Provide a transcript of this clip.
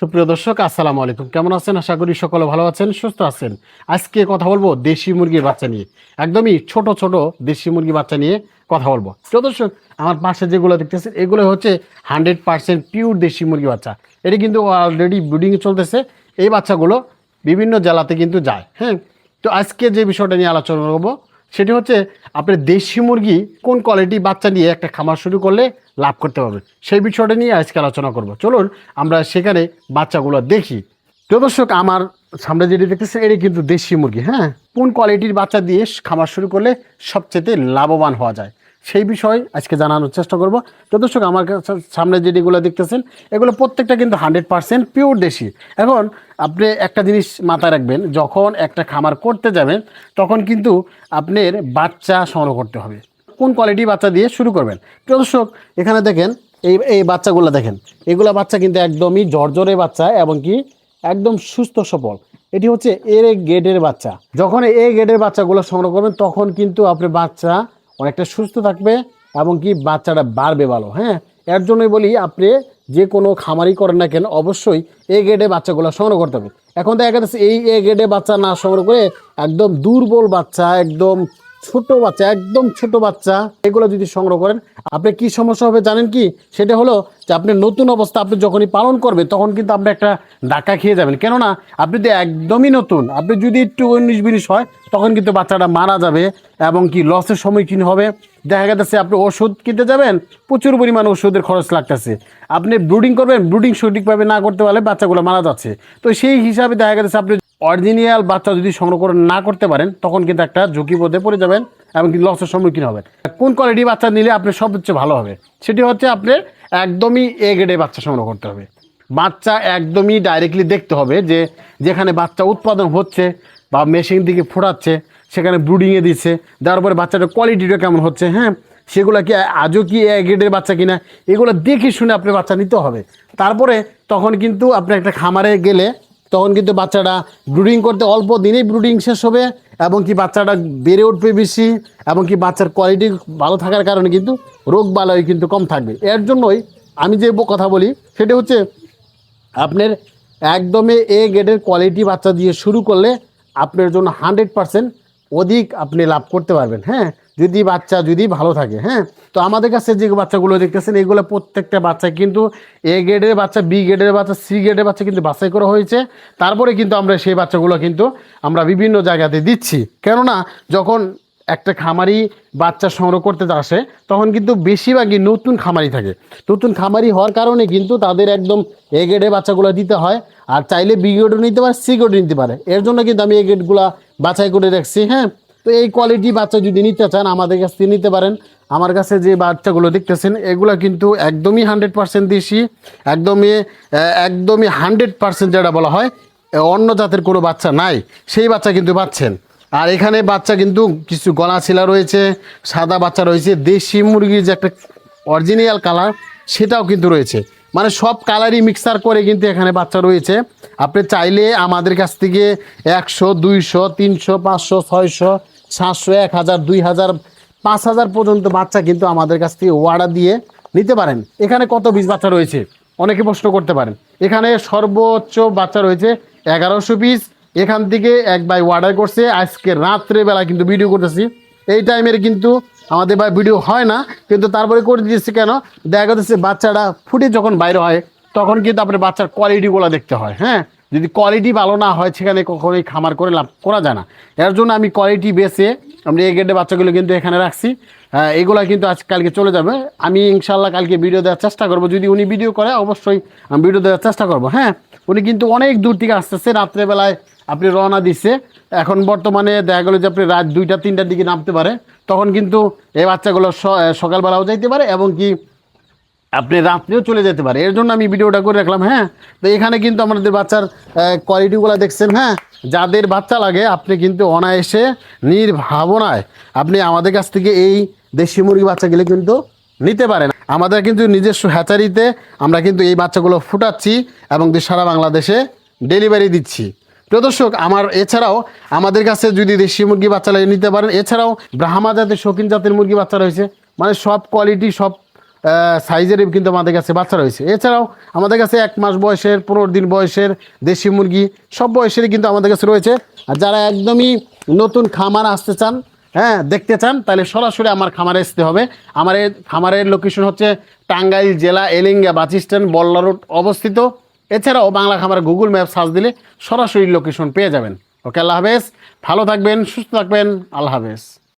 সুপ্রিয় দর্শক, আসসালামু আলাইকুম। কেমন আছেন? আশা করি সকলে ভালো আছেন, সুস্থ আছেন। আজকে কথা বলব দেশি মুরগির বাচ্চা নিয়ে। একদমই ছোট ছোট দেশি মুরগির বাচ্চা নিয়ে কথা বলব। প্রিয় দর্শক, আমার পাশে যেগুলো দেখতেছেন, এগুলো হচ্ছে হান্ড্রেড পার্সেন্ট পিওর দেশি মুরগি বাচ্চা। এটি কিন্তু অলরেডি ব্রিডিং চলতেছে। এই বাচ্চাগুলো বিভিন্ন জেলাতে কিন্তু যায় হ্যাঁ? তো আজকে যে বিষয়টা নিয়ে আলোচনা করব সেটি হচ্ছে আপনি দেশি মুরগি কোন কোয়ালিটি বাচ্চা নিয়ে একটা খামার শুরু করলে লাভ করতে পারবে? সেই বিষয়টা নিয়ে আজকে আলোচনা করব। চলুন আমরা সেখানে বাচ্চাগুলো দেখি। তো দর্শক, আমার সামনে যেটি দেখতেছেন এটি কিন্তু দেশি মুরগি হ্যাঁ? কোন কোয়ালিটির বাচ্চা দিয়ে খামার শুরু করলে সবচেয়ে লাভবান হওয়া যায়? সেই বিষয় আজকে জানানোর চেষ্টা করব। তো দর্শক, আমার সামনে যেটিগুলো দেখতেছেন, এগুলো প্রত্যেকটা কিন্তু হান্ড্রেড পার্সেন্ট পিওর দেশি। এখন আপনি একটা জিনিস মাথায় রাখবেন, যখন একটা খামার করতে যাবেন, তখন কিন্তু আপনার বাচ্চা সংগ্রহ করতে হবে। কোন কোয়ালিটি বাচ্চা দিয়ে শুরু করবেন? তো দর্শক, এখানে দেখেন, এই এই বাচ্চাগুলো দেখেন, এগুলো বাচ্চা কিন্তু একদমই জর্জরে বাচ্চা এবং কি একদম সুস্থ সবল। এটি হচ্ছে এর গেটের বাচ্চা। যখন এই গেটের বাচ্চাগুলো সংগ্রহ করবেন, তখন কিন্তু আপনার বাচ্চা অনেকটা সুস্থ থাকবে এবং কি বাচ্চাটা বাড়বে ভালো হ্যাঁ? এর জন্যই বলি আপনি যে কোনো খামারি করেন না কেন, অবশ্যই এ গ্রেডে বাচ্চাগুলো সংগ্রহ করতে হবে। এখন দেখা যাচ্ছে এই এ গ্রেডে বাচ্চা না সংগ্রহ করে একদম দুর্বল বাচ্চা, একদম ছোট বাচ্চা, একদম ছোট বাচ্চা, এগুলো যদি সংগ্রহ করেন আপনি কি সমস্যা হবে জানেন কি? সেটা হলো যে আপনি নতুন অবস্থা আপনি যখনই পালন করবে তখন কিন্তু আপনি একটা ধাক্কা খেয়ে যাবেন। কেননা আপনি তো একদমই নতুন। আপনি যদি একটু উনিশ বিনিশ হয়, তখন কিন্তু বাচ্চাটা মারা যাবে এবং কি লসের সম্মুখীন হবে। দেখা গেছে আপনি ওষুধ কিনতে যাবেন, প্রচুর পরিমাণে ওষুধের খরচ লাগতেছে। আপনি ব্রুডিং করবেন, ব্রুডিং সঠিকভাবে না করতে পারলে বাচ্চাগুলো মারা যাচ্ছে। তো সেই হিসাবে দেখা গেছে আপনি অরিজিনাল বাচ্চা যদি করে না করতে পারেন, তখন কিন্তু একটা ঝুঁকি পথে পড়ে যাবেন। এবং কি লসের সম্মুখীন হবেন কোন কোয়ালিটি বাচ্চা নিলে আপনি সবচেয়ে ভালো হবে? সেটি হচ্ছে আপনি একদমই এ গ্রেডে বাচ্চা সংগ্রহ করতে হবে। বাচ্চা একদমই ডাইরেক্টলি দেখতে হবে যে, যেখানে বাচ্চা উৎপাদন হচ্ছে বা মেশিন দিকে ফোটাচ্ছে, সেখানে ব্রুডিংয়ে দিচ্ছে দেওয়ার পরে বাচ্চাটার কোয়ালিটিটা কেমন হচ্ছে হ্যাঁ? সেগুলো কি আজও কি এ গ্রেডের বাচ্চা কিনা? এগুলো দেখে শুনে আপনি বাচ্চা নিতে হবে। তারপরে তখন কিন্তু আপনি একটা খামারে গেলে তখন কিন্তু বাচ্চাটা ব্রুডিং করতে অল্প দিনেই ব্রুডিং শেষ হবে এবং কি বাচ্চাটা বেড়ে উঠবে বেশি এবং কি বাচ্চার কোয়ালিটি ভালো থাকার কারণে কিন্তু রোগ বালাই কিন্তু কম থাকবে। এর জন্যই আমি যে কথা বলি সেটা হচ্ছে আপনার একদমই এ গ্রেডের কোয়ালিটি বাচ্চা দিয়ে শুরু করলে আপনার জন্য হান্ড্রেড পার্সেন্ট অধিক আপনি লাভ করতে পারবেন হ্যাঁ? যদি বাচ্চা যদি ভালো থাকে হ্যাঁ? তো আমাদের কাছে যে বাচ্চাগুলো দেখতেছেন, এগুলো প্রত্যেকটা বাচ্চা কিন্তু এ গ্রেডের বাচ্চা বি গ্রেডের বাচ্চা সি গ্রেডের বাচ্চা কিন্তু বাছাই করা হয়েছে। তারপরে কিন্তু আমরা সেই বাচ্চাগুলো কিন্তু আমরা বিভিন্ন জায়গাতে দিচ্ছি। কেননা, যখন একটা খামারি বাচ্চা সংগ্রহ করতে আসে, তখন কিন্তু বেশিরভাগই নতুন খামারি থাকে। নতুন খামারি হওয়ার কারণে কিন্তু তাদের একদম এ গ্রেডের বাচ্চাগুলো দিতে হয়, আর চাইলে বি গ্রেডও নিতে পারে সি গ্রেডও নিতে পারে। এর জন্য কিন্তু আমি এ গ্রেডগুলো বাছাই করে রাখছি হ্যাঁ? তো এই কোয়ালিটি বাচ্চা যদি নিতে চান, আমাদের কাছ থেকে নিতে পারেন। আমার কাছে যে বাচ্চাগুলো দেখতেছেন, এগুলো কিন্তু একদমই হান্ড্রেড পার্সেন্ট দেশি, একদমই একদমই হান্ড্রেড পার্সেন্ট যেটা বলা হয় অন্য জাতের কোনো বাচ্চা নাই, সেই বাচ্চা কিন্তু পাচ্ছেন। আর এখানে বাচ্চা কিন্তু কিছু গলা ছিলা রয়েছে, সাদা বাচ্চা রয়েছে, দেশি মুরগির যে একটা অরিজিনাল কালার সেটাও কিন্তু রয়েছে। মানে সব কালারই মিক্সার করে কিন্তু এখানে বাচ্চা রয়েছে। আপনি চাইলে আমাদের কাছ থেকে একশো, দুইশো, তিনশো, পাঁচশো, ছয়শো সাতশো এক হাজার, দুই হাজার, পাঁচ হাজার পর্যন্ত বাচ্চা কিন্তু আমাদের কাছ থেকে অর্ডার দিয়ে নিতে পারেন। এখানে কত বীজ বাচ্চা রয়েছে? অনেকে প্রশ্ন করতে পারেন। এখানে সর্বোচ্চ বাচ্চা রয়েছে এগারোশো পিস এখান থেকে এক ভাই অর্ডার করছে। আজকে রাত্রে বেলা কিন্তু ভিডিও করতেছি। এই টাইমের কিন্তু আমাদের ভাই ভিডিও হয় না, কিন্তু তারপরে করে দিয়েছে কেন? দেখা যাচ্ছে বাচ্চাটা ফুটে যখন বাইরে হয়, তখন কিন্তু আপনার বাচ্চার কোয়ালিটিগুলো দেখতে হয় হ্যাঁ? যদি কোয়ালিটি ভালো না হয়, সেখানে কখনোই খামার করে লাভ করা যায় না। এর জন্য আমি কোয়ালিটি বেসে আমরা এই গেটে বাচ্চাগুলো কিন্তু এখানে রাখছি। এগুলা কিন্তু আজ কালকে চলে যাবে। আমি ইনশাল্লাহ কালকে ভিডিও দেওয়ার চেষ্টা করব। যদি উনি ভিডিও করে, অবশ্যই আমি ভিডিও দেওয়ার চেষ্টা করব। হ্যাঁ উনি কিন্তু অনেক দূর থেকে আসতেছে। রাত্রেবেলায় আপনি রওনা দিচ্ছে এখন বর্তমানে দেখা গেলো যে আপনি রাত দুইটা, তিনটার দিকে নামতে পারে। তখন কিন্তু এই বাচ্চাগুলো সকালবেলাও যাইতে পারে এবং কি আপনি রাত্রেও চলে যেতে পারে। এর জন্য আমি ভিডিওটা করে রাখলাম হ্যাঁ? তো এখানে কিন্তু আমাদের বাচ্চার কোয়ালিটিগুলো দেখছেন হ্যাঁ? যাদের বাচ্চা লাগে, আপনি কিন্তু অনায়াসে নির্ভাবনায় আপনি আমাদের কাছ থেকে এই দেশি মুরগি বাচ্চাগুলো কিন্তু নিতে পারেন। আমাদের কিন্তু নিজস্ব হ্যাচারিতে আমরা কিন্তু এই বাচ্চাগুলো ফুটাচ্ছি এবং সারা বাংলাদেশে ডেলিভারি দিচ্ছি। প্রিয় দর্শক, আমার এছাড়াও আমাদের কাছে যদি দেশি মুরগি বাচ্চা নিতে পারেন, এছাড়াও ব্রাহ্মা জাতের, শৌখিন জাতের মুরগি বাচ্চা রয়েছে মানে সব কোয়ালিটি সব সাইজের কিন্তু আমাদের কাছে বাচ্চা রয়েছে। এছাড়াও আমাদের কাছে এক মাস বয়সের, পনেরো দিন বয়সের দেশি মুরগি সব বয়সেরই কিন্তু আমাদের কাছে রয়েছে। আর যারা একদমই নতুন খামার আসতে চান হ্যাঁ দেখতে চান, তাহলে সরাসরি আমার খামারে আসতে হবে। আমার, খামারের লোকেশন হচ্ছে টাঙ্গাইল জেলা এলিঙ্গা বাস স্ট্যান্ড, বল্লা রোড অবস্থিত। এছাড়াও বাংলা খামার গুগল ম্যাপ সার্চ দিলে সরাসরি লোকেশন পেয়ে যাবেন। ওকে, আল্লাহ হাফেজ। ভালো থাকবেন, সুস্থ থাকবেন, আল্লাহ হাফেজ।